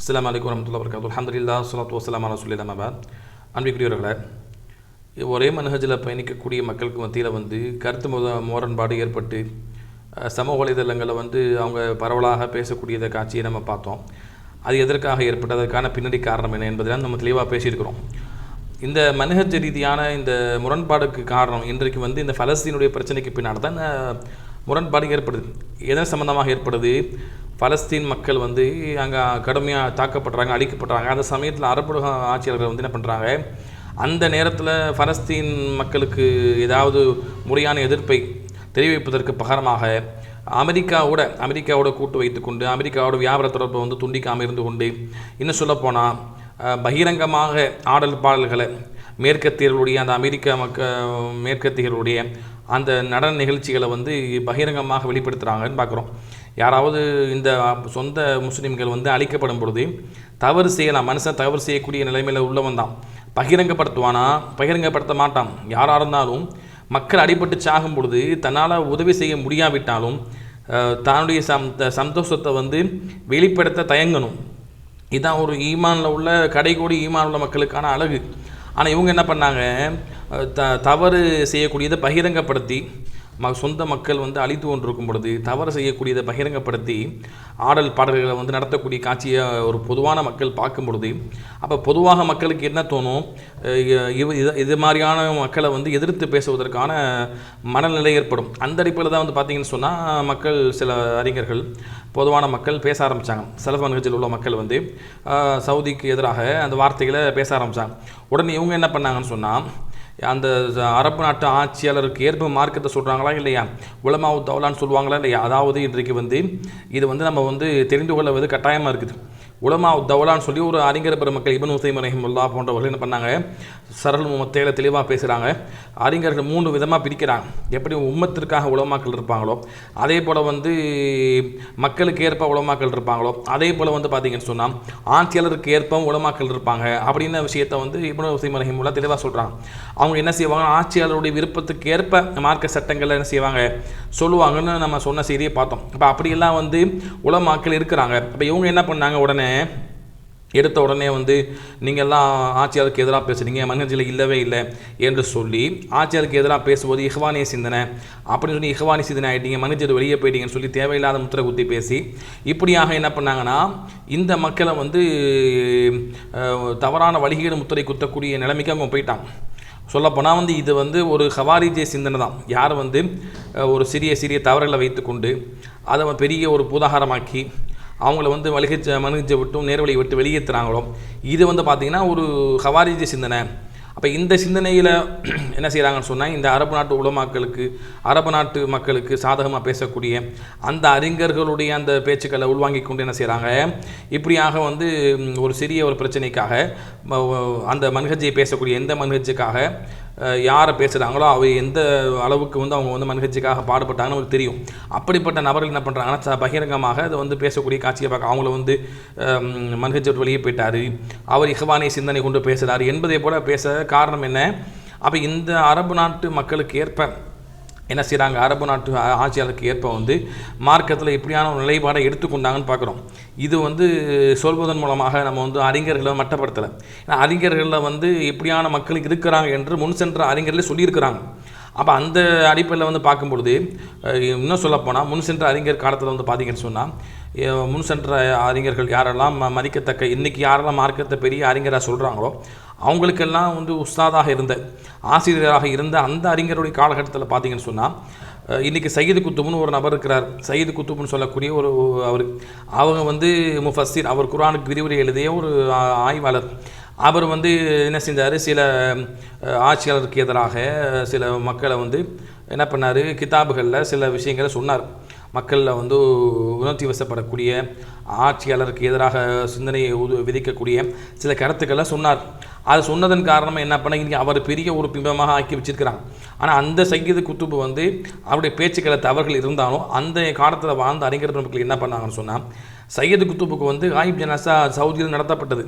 அஸ்லாம் அலைக்கும் வரமத்துல்லா வரகாத்து அலமதுல்லா ஸலாத்து வசலாம் அலா சொல்லி அன்பிக்குரியவர்களை ஒரே மனஹஜில் பயணிக்கக்கூடிய மக்களுக்கு மத்தியில் வந்து கருத்து முத முரண்பாடு ஏற்பட்டு சமூக வலைதளங்களில் வந்து அவங்க பரவலாக பேசக்கூடியத காட்சியை நம்ம பார்த்தோம். அது எதற்காக ஏற்பட்டதற்கான பின்னணி காரணம் என்ன என்பதெல்லாம் நம்ம தெளிவாக பேசியிருக்கிறோம். இந்த மனஹஜ ரீதியான இந்த முரண்பாடுக்கு காரணம் இன்றைக்கு வந்து இந்த ஃபலஸ்தீனுடைய பிரச்சனைக்கு பின்னால் தான் முரண்பாடு ஏற்படுது. எதன் சம்பந்தமாக ஏற்படுது? பலஸ்தீன் மக்கள் வந்து அங்கே கடுமையாக தாக்கப்படுறாங்க அழிக்கப்படுறாங்க. அந்த சமயத்தில் அரபு ஆட்சியாளர்கள் வந்து என்ன பண்ணுறாங்க அந்த நேரத்தில் பலஸ்தீன் மக்களுக்கு ஏதாவது முறையான எதிர்ப்பை தெரிவிப்பதற்கு பகரமாக அமெரிக்காவோட அமெரிக்காவோட கூட்டு வைத்துக்கொண்டு அமெரிக்காவோட வியாபார தொடர்பை வந்து துண்டிக்காமல் இருந்து கொண்டு இன்னும் சொல்லப்போனால் பகிரங்கமாக ஆடல் பாடல்களை மேற்கத்தியர்களுடைய அந்த அமெரிக்க மக்க மேற்கத்தியர்களுடைய அந்த நடன நிகழ்ச்சிகளை வந்து பகிரங்கமாக வெளிப்படுத்துகிறாங்கன்னு பார்க்குறோம். யாராவது இந்த சொந்த முஸ்லீம்கள் வந்து அழிக்கப்படும் பொழுது தவறு செய்யலாம். மனுஷன் தவறு செய்யக்கூடிய நிலைமையில் உள்ளவன் தான். பகிரங்கப்படுத்துவானா? பகிரங்கப்படுத்த மாட்டான். யாராக இருந்தாலும் மக்கள் அடிபட்டு சாகும் பொழுது தன்னால் உதவி செய்ய முடியாவிட்டாலும் தன்னுடைய சம் சந்தோஷத்தை வந்து வெளிப்படுத்த தயங்கணும். இதுதான் ஒரு ஈமானில் உள்ள கடைகோடி ஈமான் உள்ள மக்களுக்கான அழகு. ஆனால் இவங்க என்ன பண்ணாங்க? த தவறு செய்யக்கூடியதை பகிரங்கப்படுத்தி சொந்த மக்கள் வந்து அழித்து கொண்டிருக்கும் பொழுது தவறு செய்யக்கூடியதை பகிரங்கப்படுத்தி ஆடல் பாடல்களை வந்து நடத்தக்கூடிய காட்சியை ஒரு பொதுவான மக்கள் பார்க்கும் பொழுது அப்போ பொதுவாக மக்களுக்கு என்ன தோணும்? இ- இது இது மாதிரியான மக்களை வந்து எதிர்த்து பேசுவதற்கான மனநிலை ஏற்படும். அந்த அடிப்படையில் தான் வந்து பார்த்தீங்கன்னு சொன்னால் மக்கள் சில அறிஞர்கள் பொதுவான மக்கள் பேச ஆரம்பித்தாங்க செலவு நிகழ்ச்சியில் உள்ள மக்கள் வந்து சவுதிக்கு எதிராக அந்த வார்த்தைகளை பேச ஆரம்பித்தாங்க உடனே இவங்க என்ன பண்ணாங்கன்னு சொன்னால் அந்த அரபு நாட்டு ஆட்சியாளருக்கு ஏற்ப மார்க்கத்தை சொல்கிறாங்களா இல்லையா? உலமாவு தவலான்னு சொல்லுவாங்களா இல்லையா? அதாவது இன்றைக்கு வந்து இது வந்து நம்ம வந்து தெரிந்து கொள்வது கட்டாயமாக இருக்குது. உலமா தௌலான்னு சொல்லி ஒரு அறிஞர் பெருமக்கள் இபன் உசைம் ரஹிமுல்லா போன்றவர்கள் என்ன பண்ணாங்க? சரல் முமத்தையில் தெளிவாக பேசுகிறாங்க அறிஞர்கள் மூணு விதமாக பிரிக்கிறாங்க. எப்படி உம்மத்திற்காக உலமாக்கள் இருப்பாங்களோ அதே போல் வந்து மக்களுக்கு ஏற்ப உலமாக்கள் இருப்பாங்களோ அதே போல் வந்து பார்த்தீங்கன்னு சொன்னால் ஆட்சியாளருக்கு ஏற்ப உலமாக்கள் இருப்பாங்க அப்படின்ன விஷயத்தை வந்து இபன் உசைம் ரஹிமுல்லா தெளிவாக சொல்கிறாங்க அவங்க என்ன செய்வாங்க? ஆட்சியாளருடைய விருப்பத்துக்கு ஏற்ப மார்க்க சட்டங்களில் என்ன செய்வாங்க? சொல்லுவாங்கன்னு நம்ம சொன்ன செய்தியை பார்த்தோம். அப்போ அப்படியெல்லாம் வந்து உலமாக்கள் இருக்கிறாங்க. அப்போ இவங்க என்ன பண்ணாங்க? உடனே எடுத்த உடனே வந்து நீங்கள்லாம் ஆட்சியாளருக்கு எதிராக பேசுகிறீங்க மன்னர்ஜில் இல்லவே இல்லை என்று சொல்லி ஆட்சியாளருக்கு எதிராக பேசும்போது இஹ்வானிய சிந்தனை. அப்படின்னு சொல்லி இஹ்வானி சிந்தனை ஆகிட்டீங்க மன்னர்ஜில் வெளியே போயிட்டீங்கன்னு சொல்லி தேவையில்லாத முத்திரை குத்தி பேசி இப்படியாக என்ன பண்ணாங்கன்னா இந்த மக்களை வந்து தவறான வழிகேடு முத்திரை குத்தக்கூடிய நிலைமைக்கு அவங்க போயிட்டாங்க. சொல்லப்போனால் வந்து இது வந்து ஒரு ஹவாரிஜே சிந்தனை தான். யார் வந்து ஒரு சிறிய சிறிய தவறுகளை வைத்துக்கொண்டு அதை பெரிய ஒரு பூதாகாரமாக்கி அவங்கள வந்து வலிகச்ச மனுஜை விட்டும் நேர்வழி விட்டு வெளியேற்றுறாங்களோ இது வந்து பார்த்திங்கன்னா ஒரு ஹவாரிஜ சிந்தனை. அப்போ இந்த சிந்தனையில் என்ன செய்கிறாங்கன்னு சொன்னால் இந்த அரபு நாட்டு உலமாக்களுக்கு அரபு நாட்டு மக்களுக்கு சாதகமாக பேசக்கூடிய அந்த அறிஞர்களுடைய அந்த பேச்சுக்களை உள்வாங்கி கொண்டு என்ன செய்கிறாங்க இப்படியாக வந்து ஒரு சிறிய ஒரு பிரச்சனைக்காக அந்த மன்ஹஜை பேசக்கூடிய எந்த மன்ஹஜுக்காக யாரை பேசுகிறாங்களோ அவை எந்த அளவுக்கு வந்து அவங்க வந்து மன்ஹஜுக்காக பாடுபட்டாங்கன்னு அவங்களுக்கு தெரியும். அப்படிப்பட்ட நபர்கள் என்ன பண்ணுறாங்கன்னா ச- பகிரங்கமாக அதை வந்து பேசக்கூடிய காட்சியை பார்க்க அவங்கள வந்து மன்ஹஜ் வெளியே போயிட்டார். அவர் இஹ்வானை சிந்தனை கொண்டு பேசுகிறார் என்பதை போல பேச காரணம் என்ன? அப்போ இந்த அரபு நாட்டு மக்களுக்கு ஏற்ப என்ன செய்கிறாங்க அரபு நாட்டு ஆட்சியாளருக்கு ஏற்ப வந்து மார்க்கத்தில் இப்படியான ஒரு நிலைப்பாடை எடுத்துக்கொண்டாங்கன்னு பார்க்குறோம். இது வந்து சொல்வதன் மூலமாக நம்ம வந்து அறிஞர்களை மட்டப்படுத்தலை. ஏன்னா அறிஞர்களில் வந்து இப்படியான மக்கள் இருக்கிறாங்க என்று முன் சென்ற அறிஞர்களே சொல்லியிருக்கிறாங்க. அப்போ அந்த அடிப்படையில் வந்து பார்க்கும்பொழுது இன்னும் சொல்லப்போனால் முன் சென்ற அறிஞர் காலத்தில் வந்து பார்த்தீங்கன்னு சொன்னால் முன் சென்ற அறிஞர்கள் யாரெல்லாம் ம- மதிக்கத்தக்க இன்றைக்கி யாரெல்லாம் மார்க்கத்தை பெரிய அறிஞராக சொல்கிறாங்களோ அவங்களுக்கெல்லாம் வந்து உஸ்தாதாக இருந்த ஆசிரியராக இருந்த அந்த அறிஞருடைய காலகட்டத்தில் பார்த்தீங்கன்னு சொன்னால் இன்றைக்கி சயீது குத்துப்னு ஒரு நபர் இருக்கிறார். சயீது குத்துப்னு சொல்லக்கூடிய ஒரு அவர். அவங்க வந்து முஃபஸ்ஸிர் அவர் குரானுக்கு விரிவுரை எழுதிய ஒரு ஆய்வாளர். அவர் வந்து என்ன செஞ்சார்? சில ஆட்சியாளருக்கு எதிராக சில மக்களை வந்து என்ன பண்ணார்? கிதாபுகளில் சில விஷயங்களை சொன்னார். மக்களில் வந்து உணர்ச்சி வசப்படக்கூடிய ஆட்சியாளருக்கு எதிராக சிந்தனையை உது- விதிக்கக்கூடிய சில கருத்துக்களை சொன்னார். அதை சொன்னதன் காரணமாக என்ன பண்ண இன்றைக்கி அவர் பெரிய ஒரு பிம்பமாக ஆக்கி வச்சிருக்கிறாங்க ஆனால் அந்த சங்கீத குத்துப்பு வந்து அவருடைய பேச்சுக்களை தவறுகள் இருந்தாலும் அந்த காலத்தில் வாழ்ந்த அறிஞர் பெருமக்கள் என்ன பண்ணாங்கன்னு சொன்னால் சையது குத்துப்புக்கு வந்து காயிப் ஜனாசா சவுதியில் நடத்தப்பட்டது.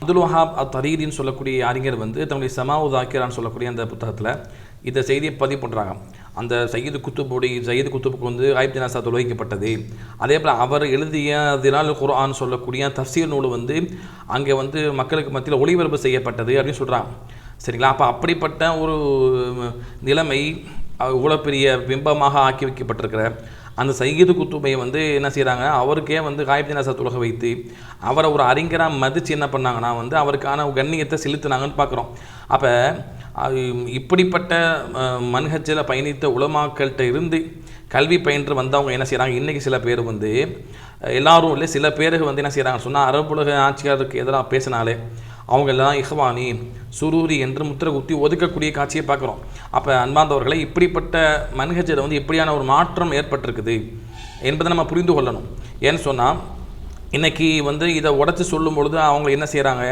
அப்துல் வஹாப் அத் சொல்லக்கூடிய அறிஞர் வந்து தன்னுடைய சமாவு தாக்கிரான்னு சொல்லக்கூடிய அந்த புத்தகத்தில் இந்த செய்தியை பதிவு பண்ணுறாங்க அந்த சையீது குத்துபுடி சையீது குத்துபுக்கு வந்து ஆயிப் ஜனாசா தொழுவிக்கப்பட்டது அதே போல் அவர் எழுதிய தினால் குரான் சொல்லக்கூடிய தஃசீர் நூல் வந்து அங்கே வந்து மக்களுக்கு மத்தியில் ஒளிபரப்பு செய்யப்பட்டது அப்படின்னு சொல்கிறான் சரிங்களா? அப்போ அப்படிப்பட்ட ஒரு நிலைமை இவ்வளோ பெரிய பிம்பமாக ஆக்கி வைக்கப்பட்டிருக்கிற அந்த சையீது குத்துமையை வந்து என்ன செய்கிறாங்க அவருக்கே வந்து காயிப் ஜனாசா தொழுக வைத்து அவரை ஒரு அறிஞராக மதித்து என்ன பண்ணாங்கன்னா வந்து அவருக்கான கண்ணியத்தை செலுத்தினாங்கன்னு பார்க்குறோம். அப்போ இப்படிப்பட்ட மன்ஹஜில் பயணித்த உலமாக்கள்கிட்ட இருந்து கல்வி பயின்று வந்தவங்க என்ன செய்கிறாங்க இன்றைக்கி சில பேர் வந்து எல்லாரும் இல்லை சில பேருக்கு வந்து என்ன செய்கிறாங்க சொன்னால் அரபுலக ஆட்சியாளருக்கு எதிராக பேசினாலே அவங்க எல்லாம் இஹ்வானி சுரூரி என்று முத்திர குத்தி ஒதுக்கக்கூடிய காட்சியை பார்க்குறோம். அப்போ அன்பாந்தவர்களை இப்படிப்பட்ட மன்ஹஜில் வந்து எப்படியான ஒரு மாற்றம் ஏற்பட்டிருக்குது என்பதை நம்ம புரிந்து கொள்ளணும். ஏன்னு சொன்னால் இன்றைக்கி வந்து இதை உடச்சி சொல்லும் பொழுது அவங்க என்ன செய்கிறாங்க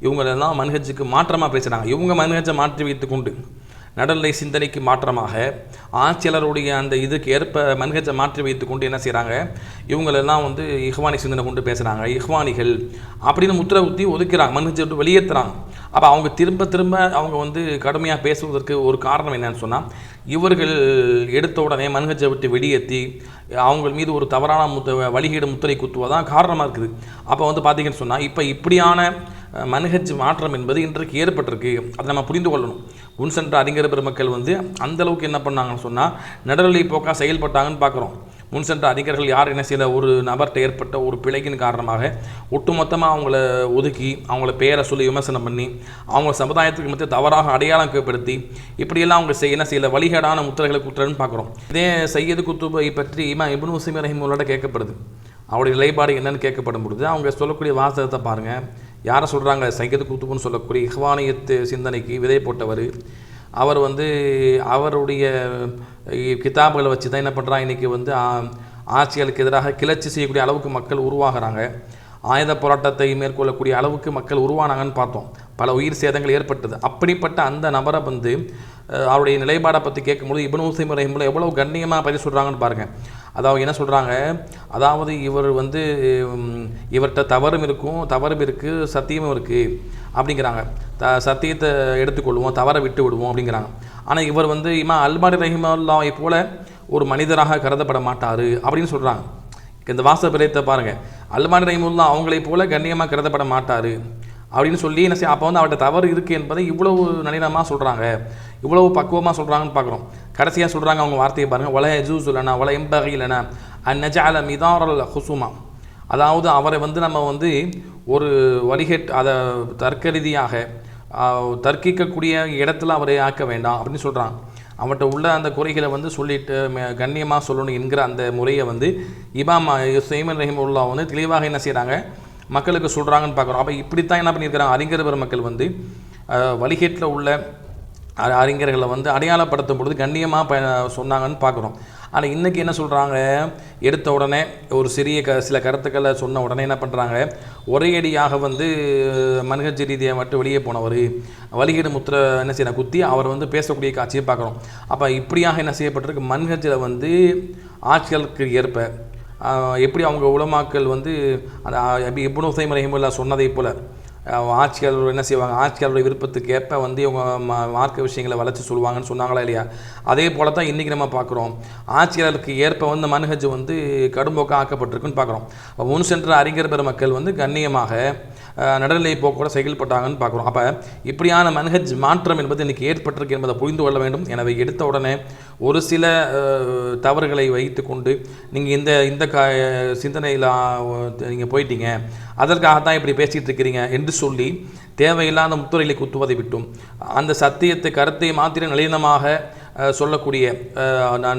இவங்களெல்லாம் மன்ஹஜுக்கு மாற்றமாக பேசுகிறாங்க இவங்க மன்ஹஜை மாற்றி வைத்துக்கொண்டு நடுநிலை சிந்தனைக்கு மாற்றமாக ஆட்சியாளருடைய அந்த இதுக்கு ஏற்ப மன்ஹஜை மாற்றி வைத்து கொண்டு என்ன செய்கிறாங்க இவங்களெல்லாம் வந்து இஹ்வானி சிந்தனை கொண்டு பேசுகிறாங்க இஹ்வானிகள் அப்படின்னு முத்திர ஊற்றி ஒதுக்கிறாங்க. மன்ஹஜை விட்டு வெளியேற்றுறாங்க அப்போ அவங்க திரும்ப திரும்ப அவங்க வந்து கடுமையாக பேசுவதற்கு ஒரு காரணம் என்னன்னு சொன்னால் இவர்கள் எடுத்த உடனே மன்ஹஜை விட்டு வெளியேற்றி அவங்க மீது ஒரு தவறான முத்த வழிகீடு முத்திரை குத்துவதான் காரணமாக இருக்குது. அப்போ வந்து பார்த்திங்கன்னு சொன்னால் இப்போ இப்படியான மனஹஜ் மாற்றம் என்பது இன்றைக்கு ஏற்பட்டிருக்கு. அதை நம்ம புரிந்து கொள்ளணும். முன் சென்ற அறிஞர் பெருமக்கள் வந்து அந்தளவுக்கு என்ன பண்ணாங்கன்னு சொன்னால் நடுநிலை போக்காக செயல்பட்டாங்கன்னு பார்க்குறோம் முன் சென்ற அறிஞர்கள் யார் என்ன செய்த ஒரு நபர்கிட்ட ஏற்பட்ட ஒரு பிழைக்கின் காரணமாக ஒட்டுமொத்தமாக அவங்கள ஒதுக்கி அவங்கள பேரை சொல்லி விமர்சனம் பண்ணி அவங்க சமுதாயத்துக்கு மத்திய தவறாக அடையாளம் கேட்படுத்தி இப்படியெல்லாம் அவங்க செய்ய என்ன செய்யல வழிகேடான முத்திரைகளை குற்றன்னு பார்க்குறோம் இதே செய்யது குத்துபை பற்றி இமா இபுன் உசிம் ரஹிமோட கேட்கப்படுது. அவருடைய நிலைப்பாடு என்னன்னு கேட்கப்படும் பொழுது அவங்க சொல்லக்கூடிய வாசகத்தை பாருங்கள் யாரை சொல்கிறாங்க சங்கீத குத்துப்புன்னு சொல்லக்கூடிய இஹ்வானியத்து சிந்தனைக்கு விதை போட்டவர். அவர் வந்து அவருடைய கிதாபுகளை வச்சு தான் என்ன பண்ணுறாங்க இன்றைக்கி வந்து ஆட்சிகளுக்கு எதிராக கிளர்ச்சி செய்யக்கூடிய அளவுக்கு மக்கள் உருவாகிறாங்க. ஆயுத போராட்டத்தை மேற்கொள்ளக்கூடிய அளவுக்கு மக்கள் உருவானாங்கன்னு பார்த்தோம். பல உயிர் சேதங்கள் ஏற்பட்டது. அப்படிப்பட்ட அந்த நபரை வந்து அவருடைய நிலைப்பாடை பற்றி கேட்கும்போது இபன் உசைம் மூலம் எவ்வளோ கண்ணியமாக பதிவு சொல்கிறாங்கன்னு பாருங்கள் அதாவது என்ன சொல்கிறாங்க அதாவது இவர் வந்து இவர்கிட்ட தவறும் இருக்கும் தவறும் இருக்குது சத்தியமும் இருக்குது அப்படிங்கிறாங்க. த சத்தியத்தை எடுத்துக்கொள்வோம் தவறை விட்டு விடுவோம் அப்படிங்கிறாங்க. ஆனால் இவர் வந்து இமா அல்மாரி ரஹிமல்லாவை போல ஒரு மனிதராக கருதப்பட மாட்டார் அப்படின்னு சொல்கிறாங்க இந்த வாச பிரயத்தை பாருங்கள் அல்மான் ரஹிமுல்லா அவங்களை போல கண்ணியமாக கருதப்பட மாட்டார் அப்படின்னு சொல்லி என்ன செய்ய அப்போ வந்து அவர்கிட்ட தவறு இருக்குது என்பதை இவ்வளவு நளினமாக சொல்கிறாங்க இவ்வளவு பக்குவமாக சொல்கிறாங்கன்னு பார்க்குறோம் கடைசியாக சொல்கிறாங்க அவங்க வார்த்தையை பாருங்கள் ஒல ஜூஸ் இல்லைனா ஒல எம்பகை இல்லைனா அந்நஜால மிதாரல் ஹுசுமா. அதாவது அவரை வந்து நம்ம வந்து ஒரு வழிகட் அதை தர்க்க ரீதியாக தர்க்கிக்கக்கூடிய இடத்துல அவரை ஆக்க வேண்டாம் அப்படின்னு சொல்கிறாங்க அவன்கிட்ட உள்ள அந்த குறைகளை வந்து சொல்லிட்டு கண்ணியமாக சொல்லணும் என்கிற அந்த முறையை வந்து இமாம் சைமன் ரஹிம் உள்ளா வந்து தெளிவாக என்ன செய்கிறாங்க மக்களுக்கு சொல்கிறாங்கன்னு பார்க்குறோம். அப்போ இப்படித்தான் என்ன பண்ணியிருக்கிறாங்க? அறிஞர் பெருமக்கள் வந்து வழிகேட்டில் உள்ள அறிஞர்களை வந்து அடையாளப்படுத்தும் பொழுது கண்ணியமாக ப சொன்னாங்கன்னு பார்க்குறோம். ஆனால் இன்றைக்கி என்ன சொல்கிறாங்க எடுத்த உடனே ஒரு சிறிய க சில கருத்துக்களை சொன்ன உடனே என்ன பண்ணுறாங்க ஒரேடியாக வந்து மன்ஹஜ் ரீதியை மட்டும் வெளியே போனவர் வலிகீடு முத்திர என்ன செய்யணும் குத்தி அவர் வந்து பேசக்கூடிய காட்சியை பார்க்குறோம். அப்போ இப்படியாக என்ன செய்யப்பட்டிருக்கு? மன்ஹஜில் வந்து ஆட்சிகளுக்கு ஏற்ப எப்படி அவங்க உலமாக்கள் வந்து அந்த இப்னு உசைம் ரஹிமுல்லா சொன்னதை போல் ஆட்சியாளர்கள் என்ன செய்வாங்க? ஆட்சியாளருடைய விருப்பத்துக்கு ஏற்ப வந்து இவங்க மார்க்க விஷயங்களை வளர்ச்சி சொல்லுவாங்கன்னு சொன்னாங்களா இல்லையா? அதே போல தான் இன்றைக்கி நம்ம பார்க்குறோம். ஆட்சியாளருக்கு ஏற்ப வந்து மனுகஜ் வந்து கடும்போக்காக ஆக்கப்பட்டிருக்குன்னு பார்க்குறோம். முன் சென்ற அறிஞர் பெருமக்கள் வந்து கண்ணியமாக நடுநிலை போக்கோட செயல்பட்டாங்கன்னு பார்க்குறோம். அப்போ இப்படியான மன்ஹஜ் மாற்றம் என்பது இன்றைக்கி ஏற்பட்டிருக்கு என்பதை புரிந்து கொள்ள வேண்டும். எனவே எடுத்த உடனே ஒரு சில தவறுகளை வைத்து கொண்டு நீங்கள் இந்த இந்த க சிந்தனையில் நீங்கள் போயிட்டீங்க. அதற்காக தான் இப்படி பேசிகிட்டு இருக்கிறீங்க என்று சொல்லி தேவையில்லாத முத்துரைகளை குத்துவதை விட்டும். அந்த சத்தியத்தை கருத்தை மாத்திர நளினமாக சொல்லக்கூடிய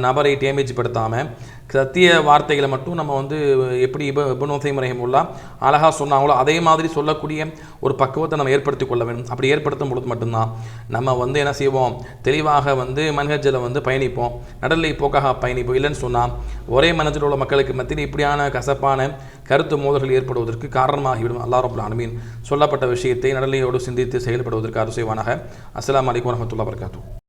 நபரை டேமேஜ் படுத்தாமல் சத்திய வார்த்தைகளை மட்டும் நம்ம வந்து எப்படி இப இபனோசை ரஹிமுல்லா அழகாக சொன்னாங்களோ அதே மாதிரி சொல்லக்கூடிய ஒரு பக்குவத்தை நம்ம ஏற்படுத்தி கொள்ள வேண்டும். அப்படி ஏற்படுத்தும் பொழுது மட்டும்தான் நம்ம வந்து என்ன செய்வோம்? தெளிவாக வந்து மன்ஹஜில் வந்து பயணிப்போம். நடலை போக்காக பயணிப்போம். இல்லைன்னு சொன்னால் ஒரே மனதில் உள்ள மக்களுக்கு மத்தியில் இப்படியான கசப்பான கருத்து மோதல்கள் ஏற்படுவதற்கு காரணமாகிவிடும். அல்லா ரபுல் சொல்லப்பட்ட விஷயத்தை நடலையோடு சிந்தித்து செயல்படுவதற்கு அருசைவானாக. அஸ்லாம் வலைக்கம் வரமத்துல்லா வர்காத்தூ